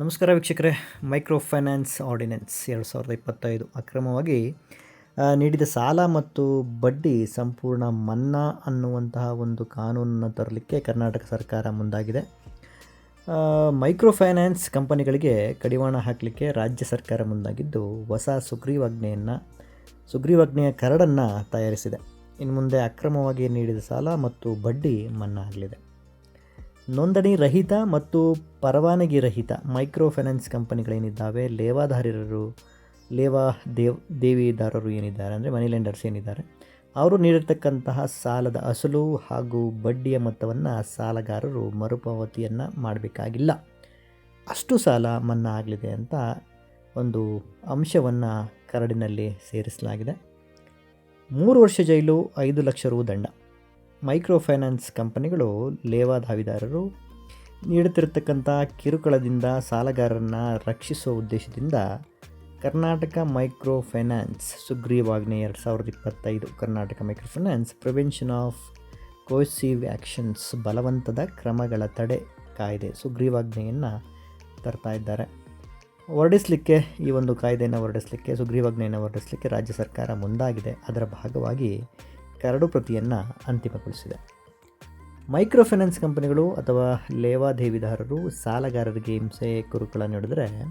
ನಮಸ್ಕಾರ ವೀಕ್ಷಕರೇ. Micro finance ordinance ಎರಡು ಸಾವಿರದ ಇಪ್ಪತ್ತೈದು ಅಕ್ರಮವಾಗಿ ನೀಡಿದ ಸಾಲ ಮತ್ತು ಬಡ್ಡಿ ಸಂಪೂರ್ಣ ಮನ್ನಾ ಅನ್ನುವಂತಹ ಒಂದು ಕಾನೂನನ್ನು ತರಲಿಕ್ಕೆ ಕರ್ನಾಟಕ ಸರ್ಕಾರ ಮುಂದಾಗಿದೆ. ಮೈಕ್ರೋ ಫೈನಾನ್ಸ್ ಕಂಪನಿಗಳಿಗೆ ಕಡಿವಾಣ ಹಾಕಲಿಕ್ಕೆ ರಾಜ್ಯ ಸರ್ಕಾರ ಮುಂದಾಗಿದ್ದು, ಹೊಸ ಸುಗ್ರೀವಾಜ್ಞೆಯನ್ನು, ಸುಗ್ರೀವಾಜ್ಞೆಯ ಕರಡನ್ನು ತಯಾರಿಸಿದೆ. ಇನ್ನು ಮುಂದೆ ಅಕ್ರಮವಾಗಿ ನೀಡಿದ ಸಾಲ ಮತ್ತು ಬಡ್ಡಿ ಮನ್ನಾ ಆಗಲಿದೆ. ನೋಂದಣಿ ರಹಿತ ಮತ್ತು ಪರವಾನಗಿ ರಹಿತ ಮೈಕ್ರೋ ಫೈನಾನ್ಸ್ ಕಂಪನಿಗಳೇನಿದ್ದಾವೆ ಲೇವಾದಾರರು ಲೇವಾ ದೇವ್, ದೇವಿದಾರರು ಏನಿದ್ದಾರೆ ಅಂದರೆ ಮನಿ ಲೆಂಡರ್ಸ್ ಏನಿದ್ದಾರೆ, ಅವರು ನೀಡಿರ್ತಕ್ಕಂತಹ ಸಾಲದ ಅಸಲು ಹಾಗೂ ಬಡ್ಡಿಯ ಮೊತ್ತವನ್ನು ಸಾಲಗಾರರು ಮರುಪಾವತಿಯನ್ನು ಮಾಡಬೇಕಾಗಿಲ್ಲ. ಅಷ್ಟು ಸಾಲ ಮನ್ನಾ ಆಗಲಿದೆ ಅಂತ ಒಂದು ಅಂಶವನ್ನು ಕರಡಿನಲ್ಲಿ ಸೇರಿಸಲಾಗಿದೆ. ಮೂರು ವರ್ಷ ಜೈಲು, ಐದು ಲಕ್ಷ ರು ದಂಡ. ಮೈಕ್ರೋ ಫೈನಾನ್ಸ್ ಕಂಪನಿಗಳು ಲೇವಾದಾವಿದಾರರು ನೀಡುತ್ತಿರತಕ್ಕಂಥ ಕಿರುಕುಳದಿಂದ ಸಾಲಗಾರರನ್ನು ರಕ್ಷಿಸುವ ಉದ್ದೇಶದಿಂದ ಕರ್ನಾಟಕ ಮೈಕ್ರೋ ಫೈನಾನ್ಸ್ ಸುಗ್ರೀವಾಜ್ಞೆ ಎರಡು ಸಾವಿರದ ಇಪ್ಪತ್ತೈದು, Karnataka micro finance prevention of coercive actions ಬಲವಂತದ ಕ್ರಮಗಳ ತಡೆ ಕಾಯ್ದೆ ಸುಗ್ರೀವಾಜ್ಞೆಯನ್ನು ತರ್ತಾ ಇದ್ದಾರೆ. ಹೊರಡಿಸಲಿಕ್ಕೆ ಈ ಒಂದು ಕಾಯ್ದೆಯನ್ನು ಹೊರಡಿಸಲಿಕ್ಕೆ, ಸುಗ್ರೀವಾಜ್ಞೆಯನ್ನು ಹೊರಡಿಸಲಿಕ್ಕೆ ರಾಜ್ಯ ಸರ್ಕಾರ ಮುಂದಾಗಿದೆ. ಅದರ ಭಾಗವಾಗಿ ಕರಡು ಪ್ರತಿಯನ್ನು ಅಂತಿಮಗೊಳಿಸಿದೆ. ಮೈಕ್ರೋ ಫೈನಾನ್ಸ್ ಕಂಪನಿಗಳು ಅಥವಾ ಲೇವಾದೇವಿದಾರರು ಸಾಲಗಾರರಿಗೆ ಹಿಂಸೆ, ಕುರುಕುಳ ನೀಡಿದರೆ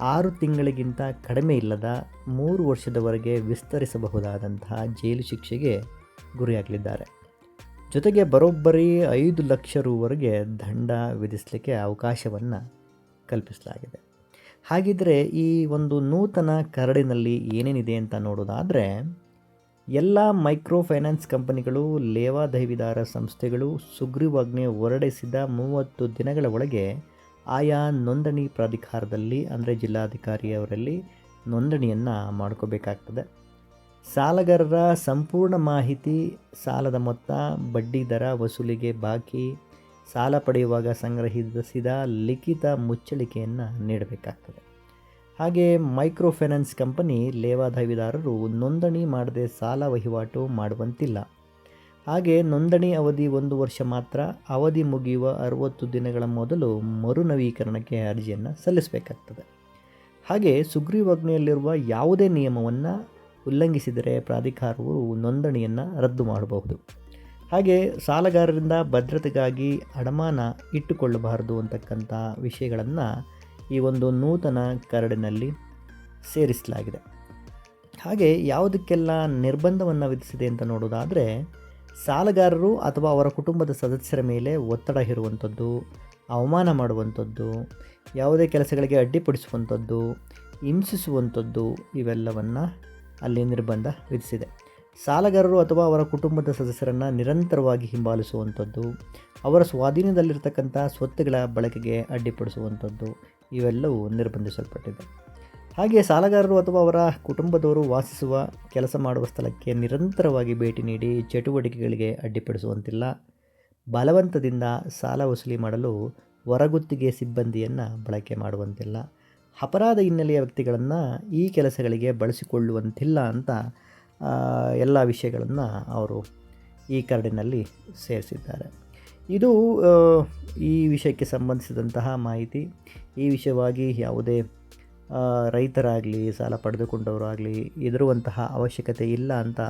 ಆರು ತಿಂಗಳಿಗಿಂತ ಕಡಿಮೆ ಇಲ್ಲದ ಮೂರು ವರ್ಷದವರೆಗೆ ವಿಸ್ತರಿಸಬಹುದಾದಂತಹ ಜೈಲು ಶಿಕ್ಷೆಗೆ ಗುರಿಯಾಗಲಿದ್ದಾರೆ. ಜೊತೆಗೆ ಬರೋಬ್ಬರಿ ಐದು ಲಕ್ಷ ರೂವರೆಗೆ ದಂಡ ವಿಧಿಸಲಿಕ್ಕೆ ಅವಕಾಶವನ್ನು ಕಲ್ಪಿಸಲಾಗಿದೆ. ಹಾಗಿದ್ದರೆ ಈ ಒಂದು ನೂತನ ಕರಡಿನಲ್ಲಿ ಏನೇನಿದೆ ಅಂತ ನೋಡೋದಾದರೆ ಎಲ್ಲ ಮೈಕ್ರೋ ಫೈನಾನ್ಸ್ ಕಂಪನಿಗಳು, ಲೇವಾದೇವಿದಾರ ಸಂಸ್ಥೆಗಳು ಸುಗ್ರೀವಾಜ್ಞೆ ಹೊರಡಿಸಿದ ಮೂವತ್ತು ದಿನಗಳ ಒಳಗೆ ಆಯಾ ನೋಂದಣಿ ಪ್ರಾಧಿಕಾರದಲ್ಲಿ, ಅಂದರೆ ಜಿಲ್ಲಾಧಿಕಾರಿಯವರಲ್ಲಿ ನೋಂದಣಿಯನ್ನು ಮಾಡ್ಕೋಬೇಕಾಗ್ತದೆ. ಸಾಲಗಾರರ ಸಂಪೂರ್ಣ ಮಾಹಿತಿ, ಸಾಲದ ಮೊತ್ತ, ಬಡ್ಡಿ ದರ ವಸೂಲಿಗೆ ಬಾಕಿ, ಸಾಲ ಪಡೆಯುವಾಗ ಸಂಗ್ರಹಿಸಿದ ಲಿಖಿತ ಮುಚ್ಚಳಿಕೆಯನ್ನು ನೀಡಬೇಕಾಗ್ತದೆ. ಹಾಗೆ ಮೈಕ್ರೋ ಫೈನಾನ್ಸ್ ಕಂಪನಿ ಲೇವಾದೇವಿದಾರರು ನೋಂದಣಿ ಮಾಡದೆ ಸಾಲ ವಹಿವಾಟು ಮಾಡುವಂತಿಲ್ಲ. ಹಾಗೆ ನೋಂದಣಿ ಅವಧಿ ಒಂದು ವರ್ಷ ಮಾತ್ರ, ಅವಧಿ ಮುಗಿಯುವ ಅರವತ್ತು ದಿನಗಳ ಮೊದಲು ಮರು ನವೀಕರಣಕ್ಕೆ ಅರ್ಜಿಯನ್ನು ಸಲ್ಲಿಸಬೇಕಾಗ್ತದೆ. ಹಾಗೆ ಸುಗ್ರೀವಾಜ್ಞೆಯಲ್ಲಿರುವ ಯಾವುದೇ ನಿಯಮವನ್ನು ಉಲ್ಲಂಘಿಸಿದರೆ ಪ್ರಾಧಿಕಾರವು ನೋಂದಣಿಯನ್ನು ರದ್ದು ಮಾಡಬಹುದು. ಹಾಗೆ ಸಾಲಗಾರರಿಂದ ಭದ್ರತೆಗಾಗಿ ಅಡಮಾನ ಇಟ್ಟುಕೊಳ್ಳಬಾರದು ಅಂತಕ್ಕಂಥ ವಿಷಯಗಳನ್ನು ಈ ಒಂದು ನೂತನ ಕರಡಿನಲ್ಲಿ ಸೇರಿಸಲಾಗಿದೆ. ಹಾಗೆ ಯಾವುದಕ್ಕೆಲ್ಲ ನಿರ್ಬಂಧವನ್ನು ವಿಧಿಸಿದೆ ಅಂತ ನೋಡೋದಾದರೆ ಸಾಲಗಾರರು ಅಥವಾ ಅವರ ಕುಟುಂಬದ ಸದಸ್ಯರ ಮೇಲೆ ಒತ್ತಡ ಹೇರುವಂಥದ್ದು, ಅವಮಾನ ಮಾಡುವಂಥದ್ದು, ಯಾವುದೇ ಕೆಲಸಗಳಿಗೆ ಅಡ್ಡಿಪಡಿಸುವಂಥದ್ದು ಹಿಂಸಿಸುವಂಥದ್ದು ಇವೆಲ್ಲವನ್ನು ಅಲ್ಲಿ ನಿರ್ಬಂಧ ವಿಧಿಸಿದೆ. ಸಾಲಗಾರರು ಅಥವಾ ಅವರ ಕುಟುಂಬದ ಸದಸ್ಯರನ್ನು ನಿರಂತರವಾಗಿ ಹಿಂಬಾಲಿಸುವಂಥದ್ದು, ಅವರ ಸ್ವಾಧೀನದಲ್ಲಿರ್ತಕ್ಕಂಥ ಸ್ವತ್ತುಗಳ ಬಳಕೆಗೆ ಅಡ್ಡಿಪಡಿಸುವಂಥದ್ದು, ಇವೆಲ್ಲವೂ ನಿರ್ಬಂಧಿಸಲ್ಪಟ್ಟಿದೆ. ಹಾಗೆ ಸಾಲಗಾರರು ಅಥವಾ ಅವರ ಕುಟುಂಬದವರು ವಾಸಿಸುವ ಕೆಲಸ ಮಾಡುವ ಸ್ಥಳಕ್ಕೆ ನಿರಂತರವಾಗಿ ಭೇಟಿ ನೀಡಿ ಚಟುವಟಿಕೆಗಳಿಗೆ ಅಡ್ಡಿಪಡಿಸುವಂತಿಲ್ಲ. ಬಲವಂತದಿಂದ ಸಾಲ ವಸೂಲಿ ಮಾಡಲು ಹೊರಗುತ್ತಿಗೆ ಸಿಬ್ಬಂದಿಯನ್ನು ಬಳಕೆ ಮಾಡುವಂತಿಲ್ಲ. ಅಪರಾಧ ಹಿನ್ನೆಲೆಯ ವ್ಯಕ್ತಿಗಳನ್ನು ಈ ಕೆಲಸಗಳಿಗೆ ಬಳಸಿಕೊಳ್ಳುವಂತಿಲ್ಲ ಅಂತ ಎಲ್ಲ ವಿಷಯಗಳನ್ನು ಅವರು ಈ ಕರಡಿನಲ್ಲಿ ಸೇರಿಸಿದ್ದಾರೆ. ಇದು ಈ ವಿಷಯಕ್ಕೆ ಸಂಬಂಧಿಸಿದಂತಹ ಮಾಹಿತಿ. ಈ ವಿಷಯವಾಗಿ ಯಾವುದೇ ರೈತರಾಗಲಿ, ಸಾಲ ಪಡೆದುಕೊಂಡವರಾಗಲಿ ಎದುರುವಂತಹ ಅವಶ್ಯಕತೆ ಇಲ್ಲ ಅಂತ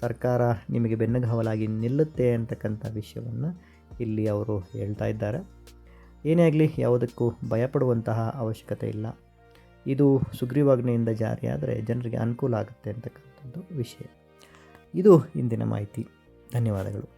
ಸರ್ಕಾರ ನಿಮಗೆ ಬೆನ್ನಗಾವಲಾಗಿ ನಿಲ್ಲುತ್ತೆ ಅಂತಕ್ಕಂಥ ವಿಷಯವನ್ನು ಇಲ್ಲಿ ಅವರು ಹೇಳ್ತಾ ಇದ್ದಾರೆ. ಏನೇ ಆಗಲಿ ಯಾವುದಕ್ಕೂ ಭಯಪಡುವಂತಹ ಅವಶ್ಯಕತೆ ಇಲ್ಲ. ಇದು ಸುಗ್ರೀವಾಜ್ಞೆಯಿಂದ ಜಾರಿಯಾದರೆ ಜನರಿಗೆ ಅನುಕೂಲ ಆಗುತ್ತೆ ಅಂತಕ್ಕಂಥದ್ದು ವಿಷಯ. ಇದು ಇಂದಿನ ಮಾಹಿತಿ. ಧನ್ಯವಾದಗಳು.